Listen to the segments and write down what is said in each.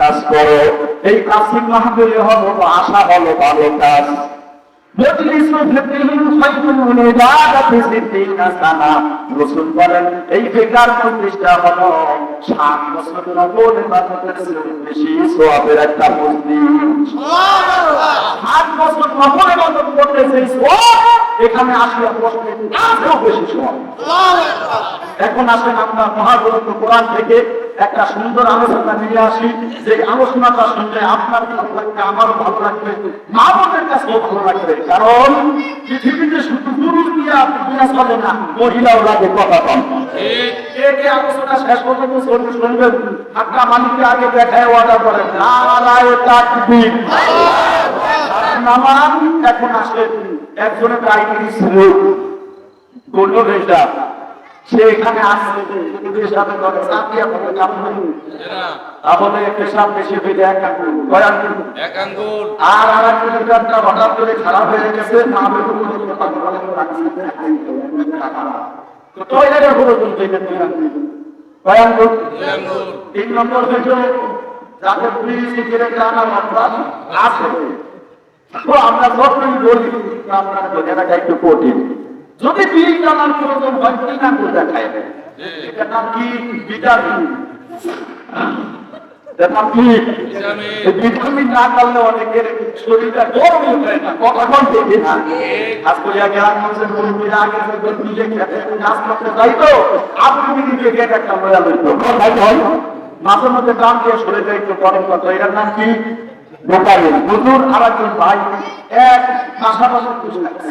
কাজ করো। এই কাশিম মাহফিলে হলো, আশা হলো ভালো কাজ মজলিস ফিতিহিম খায়রুল ইবাদাতি সিদ্দিনা সানা রাসূল বলেন, এই বেকার মজলিসটা হলো 7 বছর নবুল বেশি সওয়াবের একটা মজলিস। সাত বছর নবুল ইবাদত করতে এখানে আসলে বেশি এখন আসেন আমরা মহাগ্রন্থ কোরআন থেকে একটা সুন্দর আলোচনা নিয়ে আসি। যে আলোচনাটা শুনলে আপনার ভালো লাগবে আমারও ভালো লাগবে? মা বোনের কাছেও ভালো লাগবে। কারণ পৃথিবীতে শুধু পুরুষ দিয়ে দুনিয়া চলে না, মহিলাও লাগে কথা কম। করেন। একজনের সে এখানে করে চাপিয়া তাহলে পেশাব বেশি হইলে এক আঙ্গুল কয় এক আঙ্গুল। আর হঠাৎ করে খারাপ হয়ে গেছে না তো কোনো কথা বলে তো টয়লেটের কোনো দুই আঙ্গুল। কয় আঙ্গুল? তিন নম্বর হইল যাদের পুলিশ সিগারেট আনার অভ্যাস আছে। তো আমরা যখনই বলি আপনার বোঝাটা একটু কঠিন। যদি বিল টানার প্রয়োজন হয়, কি। না শরীরটা গরম না। কথা বলতে কি না কাজ করিয়া গেলাম মানুষের মুরব্বীরা আগে নিজে কাজ করতে যাই আপনি নিজে গেট একটা মজা লইতো মাঝে মধ্যে গান দিয়ে সরে যাই তো গরম এটার নাম কি? ভিটামিন আর একজন ভাই, এক পাশাপাশি খুশি লাগছে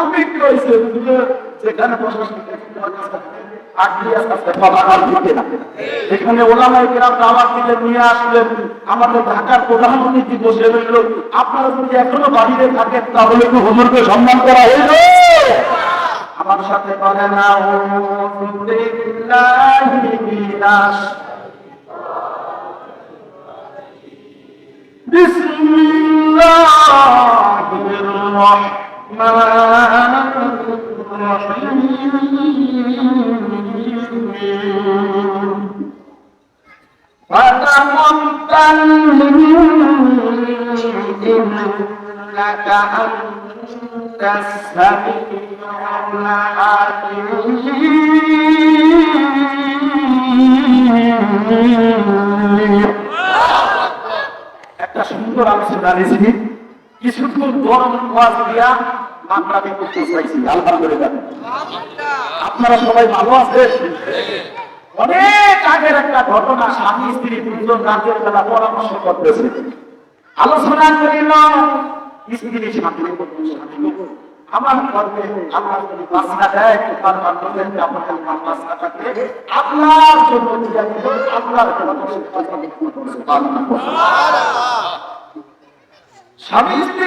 অনেক রয়েছে যেখানে এখানে ওলামায় কেরাম দাওয়াত দিলে নিয়ে আসলেন আমাদের ঢাকার প্রধানমন্ত্রী বসে রইল আপনারা যদি এখনও বাড়িতে থাকেন, তাহলে একটু হুজুরকে সম্মান করা হইল। আমার সাথে বলে, না বিসমিল্লাহির রহমানির إنك أنت السميع العليم একটা সুন্দর আলোচনা নিয়েছি কিছুক্ষণ গরম ওয়াজ দিয়া মামলাকে করতে চাইছি আলহামদুলিল্লাহ। আপনারা সবাই ভালো আছেন? অনেক আগের একটা ঘটনা, স্বামী, স্ত্রী দুজন রাতের বেলা পরামর্শ করতেছে। আলোচনা করিল, স্ত্রী স্বামী আমার গর্বে আল্লাহ যদি বাচ্চা দেয়, তার মাধ্যমে আপনার আমার বাচ্চা থাকে আপনার জন্য আপনার স্বামী, স্ত্রী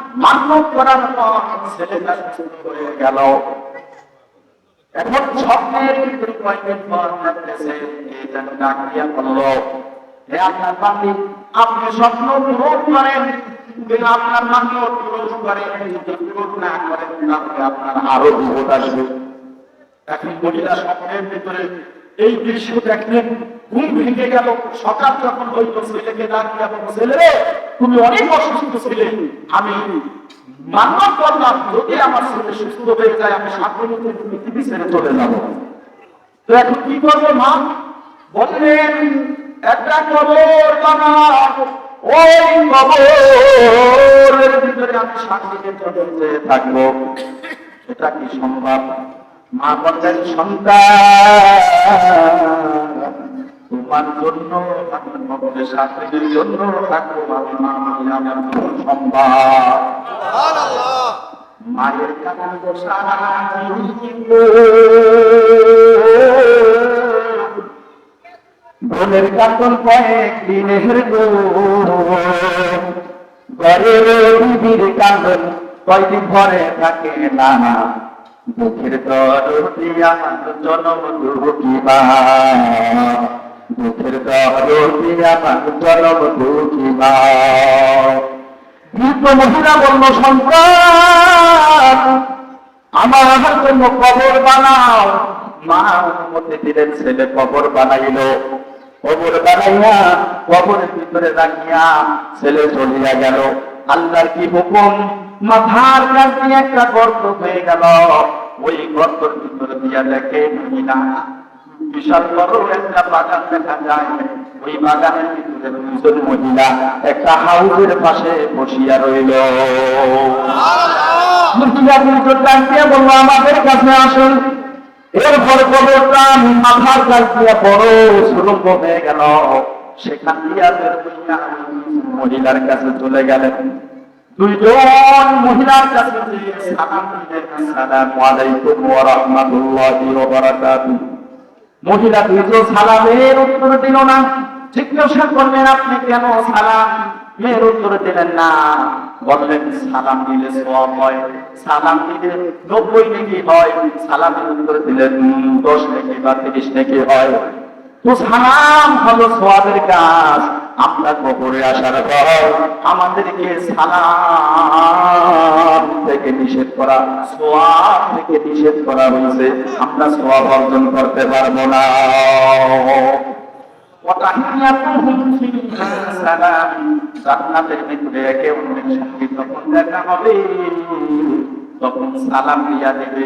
করার পর ছেলেটা হয়ে গেল। এখন স্বপ্নের কয়েকদিন পর বলল হে আপনার আপনি স্বপ্ন পূরণ করেন আপনার পূরণ করেন আপনার আরও বিপদ আসবে। এখন মহিলা স্বপ্নের ভিতরে এই দৃশ্য দেখলেন, ঘুম ভেঙে গেল। সকাল যখন হইল, ছেলেকে ডাক দিয়া ছেলে, তুমি অনেক অসুস্থ ছিলে। আমি মান্যত করলাম যদি আমার ছেলে সুস্থ হয়ে যায়, আমি সাধারণ পৃথিবী ছেড়ে চলে যাব। তো এখন কি করব মা? বললেন, একটা কবর বানাও। ওই কবরের ভিতরে আমি সাক্ষীকে চলে থাকব। এটা কি সম্ভব? মা বললেন সন্তান। তোমার জন্য মায়ের কারণ বোনের কাতন কয়েক দিনের কয়দিন ঘরে থাকে না দুঃখের দরদি আমার জনম দুঃখিবা দুঃখের দরদি আমার জনম দুঃখিবা বৃদ্ধ মহিলা বলল সন্তান, আমার জন্য কবর বানাও। মা অনুমতি দিলেন, ছেলে কবর বানাইল। কবর বানাইয়া কবরের ভিতরে রাখিয়া ছেলে চলিয়া গেল। আল্লাহর কি হুকুম? মাথার কাছে একটা গর্ত হয়ে গেল। ওই গর্তের ভিতরে দিয়া দেখে মহিলা। বিশাল বড় একটা বাগান দেখা যায়। ওই বাগানের ভিতরে দুজন মহিলা একটা হাউসের পাশে বসিয়া রইল। মহিলা আমাদের কাছে আসুন। এরপর কবরটা মাথার বড় সুলভ হয়ে গেল। সেখান দিয়ে মহিলার কাছে চলে গেলেন। দুইজন মহিলার কাছে সালাম মহিলা দুইজন সালামের উত্তর দিল না। জিজ্ঞাসা আপনি কেন সালাম? সালাম দিলে সব হয়, সালাম দিলে নব্বই নাকি হয়। সালামের উত্তর দশ নাকি বা তিরিশ নাকি হয়। সালাম হলো সোয়াবের কাজ। আপনার কবরে আসার পর আমাদেরকে সালাম থেকে নিষেধ করা, সোয়াব থেকে নিষেধ করা হয়েছে। আমরা সোয়াব অর্জন করতে পারব না। জান্নাতের ভিতরে একে অন্যের সঙ্গে তখন দেখা হবে তখন সালাম দিয়া দেবে।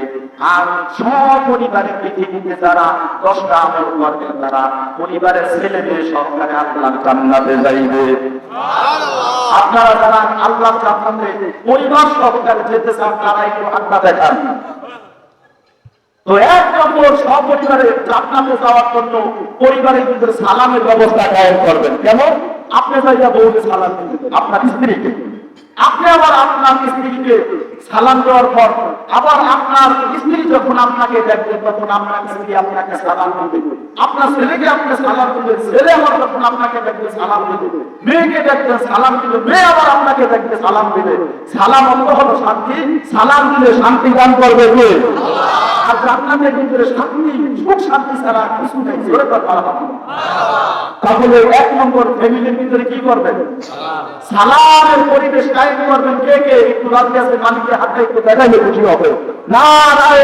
আর পৃথিবীতে দশটা আমল করবে তারা পরিবারের ছেলে মেয়ে সরকারে আল্লাহ যাইবে। আপনারা যারা আল্লাহ পরিবার সহকারে যেতে চান, তারা একটু আড্ডা দেখান। তো এক নম্বর সপরিবারে জান্নাতে যাওয়ার জন্য পরিবারের ভিতরে সালামের ব্যবস্থা কায়েম করবেন। কেমন? আপনি যাইয়া বউকে সালাম আপনার স্ত্রীকে। আপনি আবার আপনার স্ত্রীকে সালাম দেওয়ার পর আবার আপনার স্ত্রী যখন আপনাকে দেখবে তখন আপনার স্ত্রী আপনাকে সালাম দিবে। আপনার ছেলেকে আপনি সালাম দিবে ছেলে আবার যখন আপনাকে দেখবে, সালাম দিবে। মেয়েকে দেখবে সালাম দিবে, মেয়ে আবার আপনাকে দেখবে, সালাম দিবে। সালাম অর্থ হলো শান্তি, সালাম দিলে শান্তি দান করবে কে? আর জান্নাতের ভিতরে শান্তি, সুখ, শান্তি ছাড়া কিছু নেই জোরে। তাহলে এক নম্বর ফ্যামিলির ভিতরে কি করবেন? সালামের পরিবেশ কায়েম করবেন কে কে? একটু রাজি আছে মালিককে হাতে একটু দেখাইলে খুশি হবে। না রায়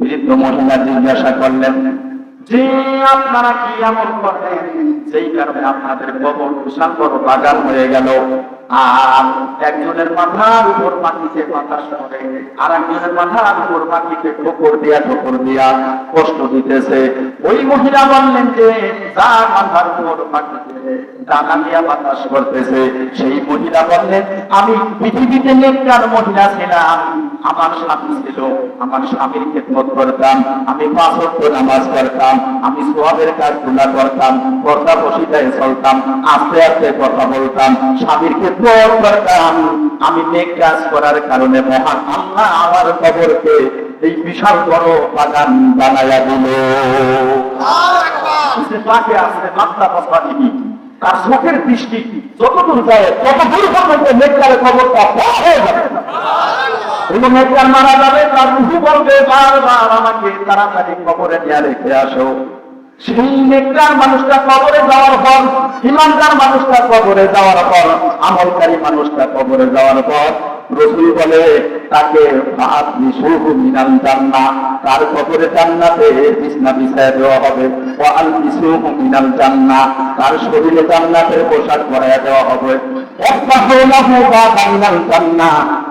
বৃদ্ধ মহিলা জিজ্ঞাসা করলেন, যে আপনারা কি আমল করলেন? যেই কারণে আপনাদের কবর বিশাল বাগান হয়ে গেল। আর একজনের মাথার উপর বাতাস করে আর একজনের মাথার উপর ঠোকর দিয়া ঠোকর দিয়া কষ্ট দিতেছে। ওই মহিলা বললেন যে, যার মাথার উপর ডানা দিয়া বাতাস করতেছে, সেই মহিলা বললেন, আমি পৃথিবীতে নেককার মহিলা ছিলাম। আমার স্বামী ছিল আমার স্বামীর খেদমত করতাম আমি পাঁচ নামাজ পড়তাম আমি সোয়াবের কাজগুলা করতাম পর্দা বসিটায় চলতাম আস্তে আস্তে কথা বলতাম স্বামীর খেদমত করতাম। আমি নেক কাজ করার কারণে মহান আল্লাহ আমার কবরকে এই বিশাল বড় বাগান বানায়া দিল। পাকে আসলে মাত্রা কথা দিবি তার চোখের দৃষ্টি যতদূর যায় ততদূর পর্যন্ত নেককারের খবরটা এবং একবার মারা যাবে, তার রুহু বলবে বারবার আমাকে তাড়াতাড়ি কবরে নিয়ে রেখে আসো। সেই নেককার মানুষটা কবরে যাওয়ার পর, ইমানদার মানুষটা কবরে যাওয়ার পর, আমলকারী মানুষটা কবরে যাওয়ার পর রসুল বলে তাকে মিনাল জান্নাহ তার কবরে জান্নাতে বিছনা বিছায় দেওয়া হবে। ও আল নিশুহু মিনাল জান্নাহ তার শরীরে জান্নাতের পোশাক পরায়া দেওয়া হবে।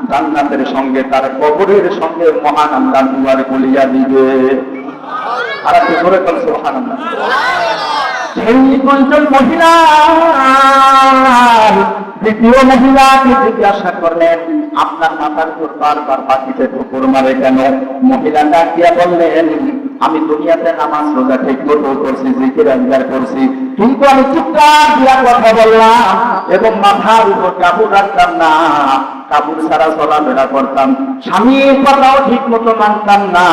জান্নাতের সঙ্গে তার কবরের সঙ্গে মহান আল্লাহ দুয়ার খুলিয়া দিবে। আর একটু জোরে করে সুবহানাল্লাহ। সেই দুইজন মহিলা। দ্বিতীয় মহিলাকে জিজ্ঞাসা করলেন, আপনার মাথার উপর বারবার পাখিতে ঠুকুর মারে কেন? মহিলা ডাকিয়া বললেন, আমি দুনিয়াতে নামাজ রোজা ঠিক মতো করছি, জিকির আজগার করছি। কিন্তু আমি চুপচাপ দিয়া কথা বললাম এবং মাথার উপর কাপড় রাখতাম না। কাপড় ছাড়া চলাফেরা করতাম। স্বামীর কথাও ঠিক মতো মানতাম না।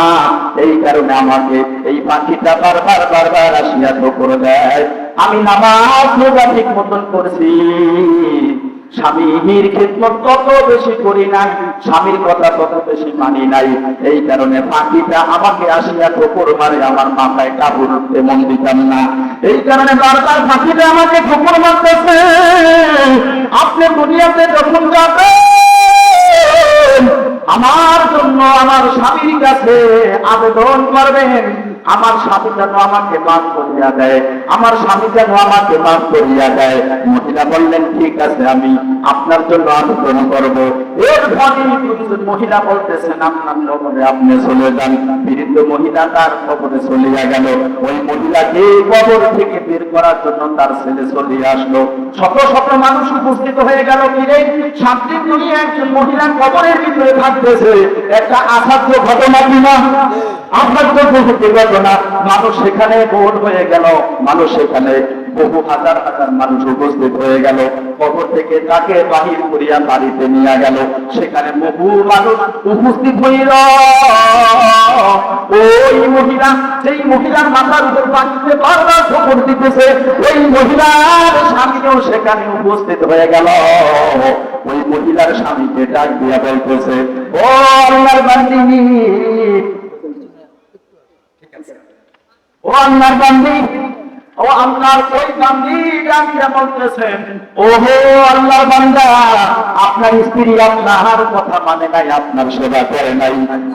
এই কারণে আমাকে এই পাখিটা বারবার বারবার আসিয়া ঠোকর দেয়। আমি নামাজ রোজা ঠিক মতন করছি স্বামীর খেদমত তত বেশি করি নাই, স্বামীর কথা তত বেশি মানি নাই। এই কারণে পাখিটা আমাকে আসিয়া ঠোকর মারে, আমার মাথায় কাপড় উঠতে মন দিতাম না। এই কারণে বারবার পাখিটা আমাকে ঠোকর মারতেছে। আপনি দুনিয়াতে যখন যাবেন, আমার জন্য আমার স্বামীর কাছে আবেদন করবেন। আমার স্বামী যেন আমাকে মাফ করিয়া দেয়, আমার স্বামী যেন আমাকে মাফ করিয়া দেয়। মহিলা বললেন, ঠিক আছে আমি আপনার জন্য আবেদন করব। এর ফলে দুজন মহিলা বলতেছেন, আপনার আপনি চলে যান। মহিলা তার কবরে চলিয়া গেল। ওই মহিলাকে কবর থেকে বের করার জন্য তার ছেলে চলিয়ে আসলো। শত শত মানুষ উপস্থিত হয়ে গেল কিরে সাতদিন দুনিয়া একজন মহিলা কবরের ভিতরে থাকতেছে। একটা আসাধ্য ঘটনা কিনা আসাধ্য প্রভৃতি ঘটনা মানুষ সেখানে বোর হয়ে গেল, মানুষ সেখানে বহু হাজার হাজার মানুষ উপস্থিত হয়ে গেল। কবর থেকে তাকে বাহির করিয়া বাড়িতে নিয়ে গেল। সেখানে বহু মানুষ উপস্থিত হইল। ওই মহিলা, সেই মহিলার মাথার উপর পাখিতে বারবার খবর দিতেছে, ওই মহিলার স্বামীও সেখানে উপস্থিত হয়ে গেল। ওই মহিলার স্বামীকে ডাক দিয়া বলতেছে, ও আল্লাহর বান্দিনী ও আল্লাহর বান্দি। ও আল্লাহর ওই বলতেছেন ওহো, আল্লাহর বান্দা, আপনার স্ত্রী কথা মানে নাই, আপনার সেবা করে নাই,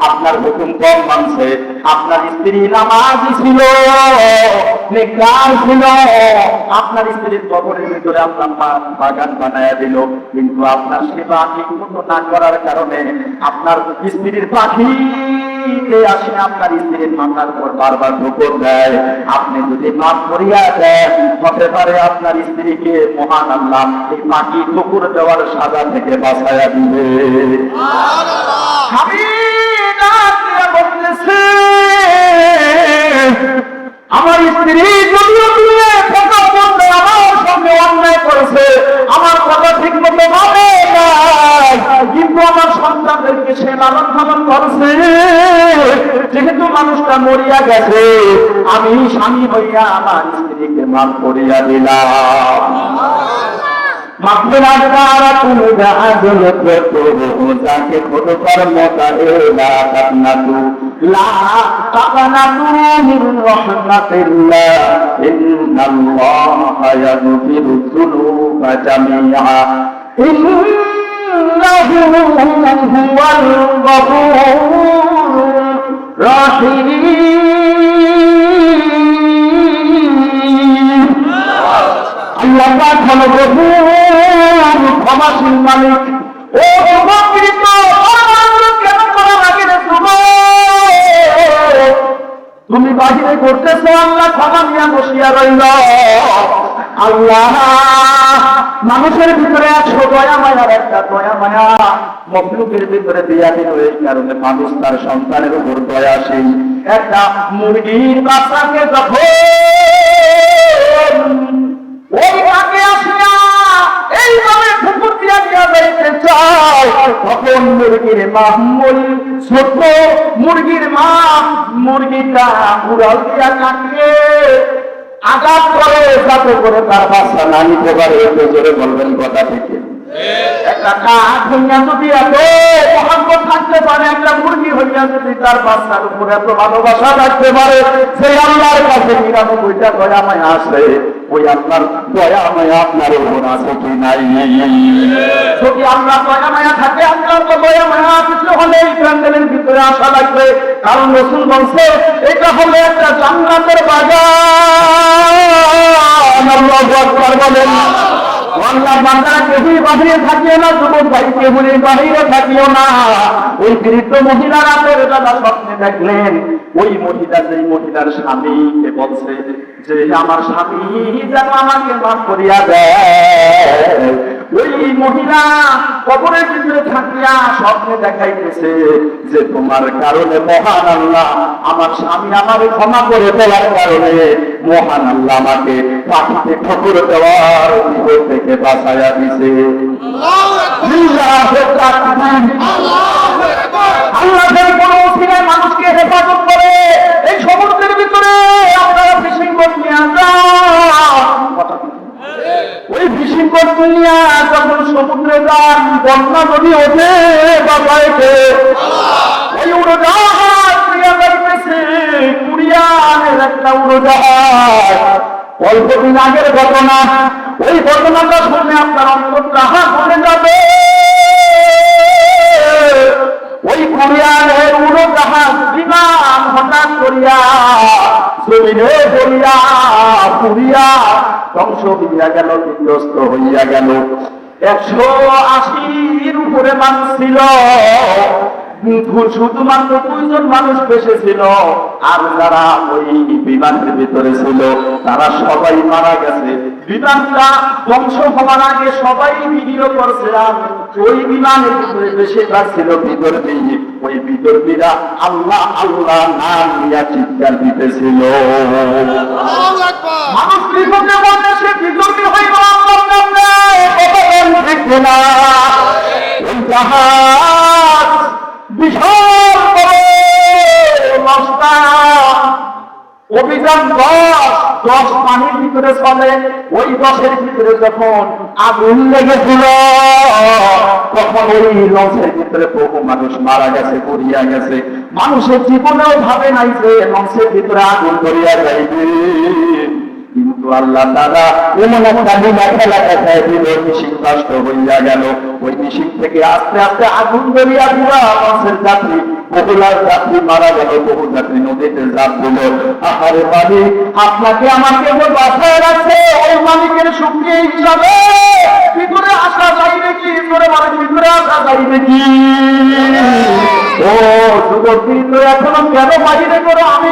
আপনার হুকুম কম মানছে, আপনার স্ত্রী ছিল ছিল, আপনার স্ত্রীর কবরের ভিতরে বাগান বানায়া দিল, কিন্তু আপনার সেবা ঠিক মতো না করার কারণে আপনার স্ত্রীর পাখি আসে, আপনার স্ত্রীর মাথার উপর বারবার ঠোকর দেয়। আপনি যদি মাফ হতে পারে আপনার স্ত্রীকে মহান আল্লাহ এই মাটি কুকুর দেওয়ার সাজা থেকে বাঁচাইয়া দিবে। আমার স্ত্রী যদিও সঙ্গে অন্যায় করেছে। আমার কথা ঠিক মতো নাই। কিন্তু আমার সন্তানদেরকে সে লালন পালন করছে। যেহেতু মানুষটা মরিয়া গেছে, আমি স্বামী হইয়া আমার স্ত্রীকে মাফ করিয়া দিলাম। খোদ ক্ষমাশীল মালিক। ও যুবকৃত তুমি বাহিরে করতেছো আল্লাহ ক্ষমা নিয়ে বসিয়া রইল। আল্লাহ, মানুষের ভিতরে একশো দয়া মায়ার একটা দয়া মায়া মখলুকের ভিতরে দিয়া দিল। এই কারণে মানুষ তার সন্তানের উপর দয়াশীল। একটা মুরগির বাচ্চাকে যখন ওই আগে আসিয়া তখন মুরগির মা ছোট, মুরগির মা মুরগিটা উড়াল দিয়া কাটকে আঘাত করে যাতে করে তার বাচ্চা না নিতে পারে জোরে বলবেন কথা থেকে। একটা কাঠ হইয়া যদি এত মহাব্বত থাকতে পারে, একটা মুরগি হইয়া যদি তার বাচ্চার উপর এত ভালোবাসা থাকতে পারে সেই আল্লাহর কাছে নিরানব্বইটা দয়া আছে। ওই আপনার দয়া মায়া আপনার উপর আছে কি নাই। যদি আপনার দয়া মায়া থাকে আপনার তো দয়া মায়া কিছু হলে এই প্যান্ডেলের ভিতরে আসা লাগবে। কারণ রসুল বলছে, এটা হলো একটা জান্নাতের বাগান আল্লাহু বলেন। আল্লাহ বান্দারা কেউই বাহিরে থাকিও না, যুবক ভাই কেউই বাহিরে থাকিও না। ওই বৃদ্ধ মহিলা রাতের বেলা স্বপ্নে দেখলেন। ওই মহিলা যেই মহিলার স্বামীকে বলছে যে আমার স্বামী যেন আমাকে মাফ করিয়া দেয় ওই মহিলা কবরের ভিতরে থাকিয়া স্বপ্নে দেখাইতেছে যে তোমার কারণে মহান আল্লাহ আমার স্বামী আমাকে ক্ষমা করে দেওয়ার কারণে মহান আল্লাহ আমাকে পাখিতে ঠকুর দেওয়ার বিপদ থেকে বাঁচাইয়া দিছে লিল্লাহি তাকবীর। আল্লাহ কোনো অসিলায় মানুষকে হেফাজত করে এই সমুদ্রের ভিতরে আপনারা ফিশিং ওই বিশৃঙ্খল দুনিয়া নিয়ে যখন সমুদ্রে যান, বন্যা নদী ওঠে বাবাইকে ওই উড়োজাহাজ ক্রিয়া করতেছে কুরিয়ানের একটা উড়োজাহাজ। অল্পদিন আগের ঘটনা। ওই ঘটনাটা শুনে আপনার অন্তর হা করে যাবে। ওই কুরিয়ানের উড়োজাহাজ বিমান হঠাৎ করিয়া জমিনে পড়িয়া পুরিয়া ধ্বংস হইয়া গেল, বিধ্বস্ত হইয়া গেল। একশো আশির উপরে মানুষ ছিল শুধুমাত্র দুইজন মানুষ বেঁচে ছিল আর যারা ওই বিমানের ভিতরে ছিল, তারা সবাই মারা গেছে। বিমানটা ধ্বংস হওয়ার আগে সবাই ভিডিও করছে আর ওই বিমানের ভিতরে বেশিরভাগ ছিল বিদর্মী। ওই বিদর্মীরা আল্লাহ আল্লাহ নাম নিয়ে চিৎকার দিতেছিল। মানুষ বিপদে মধ্যে সে বিদর্মী হইল আল্লাহর নামে। কথা বলেন না। অভিযান পানির ভিতরে চলে। ওই ভিতরে আগুন লেগেছিল, তখন ওই ভিতরে মানুষ মারা গেছে গেছে। মানুষের জীবনেও ভাবে নাই যে লঞ্চের ভিতরে আগুন ধরিয়া যাইবে। আল্লাহ এমন একটা নষ্ট হইয়া গেল। ওই থেকে আস্তে আস্তে আগুন ধরিয়া যাত্রী বহুলার যাত্রী মারা গেল, বহু যাত্রী নদীতে দিল। আহারে মালিক, আপনাকে আমাকে যে বাসায় রাখছে ওই মালিকের শুক্রিয়া হিসাবে। ভিতরে আসা যাইবে কি? ভিতরে মানে ভিতরে আসা যাইবে কি? ও যুবক তো এখনও কেন বাহিরে করো? আমি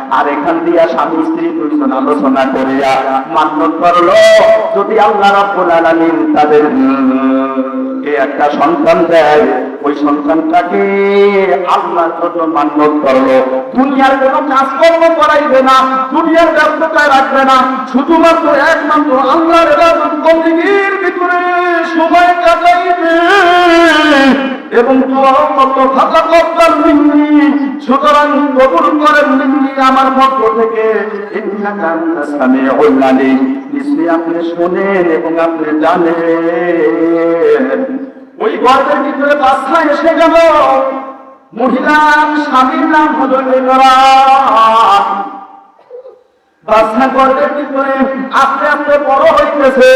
আর এখান দিয়া স্বামী স্ত্রী দুইজন আলোচনা করিয়া মান্যত করল, যদি আল্লাহ রাব্বুল আলামিন তাদের একটা সন্তান দেয়, ওই সন্তানটাকে আল্লাহর জন্য মান্যত করল। দুনিয়ার কোনো কাজকর্ম করাইবে না, দুনিয়ার ব্যস্ততা রাখবে না, শুধুমাত্র একমাত্র আল্লাহর বন্দেগীর ভিতরে সময় কাটাইবে। এবং সুতরাং কবুল করেন মিন্নি আমার পক্ষ থেকে নিশ্চয়ই আপনি শোনেন এবং আপনি জানেন। ওই গর্বের ভিতরে বাচ্চা এসে গেল। মহিলার স্বামীর নাম হলো ইমরান বাচ্চা গর্ভের ভিতরে আস্তে আস্তে বড় হইতেছে।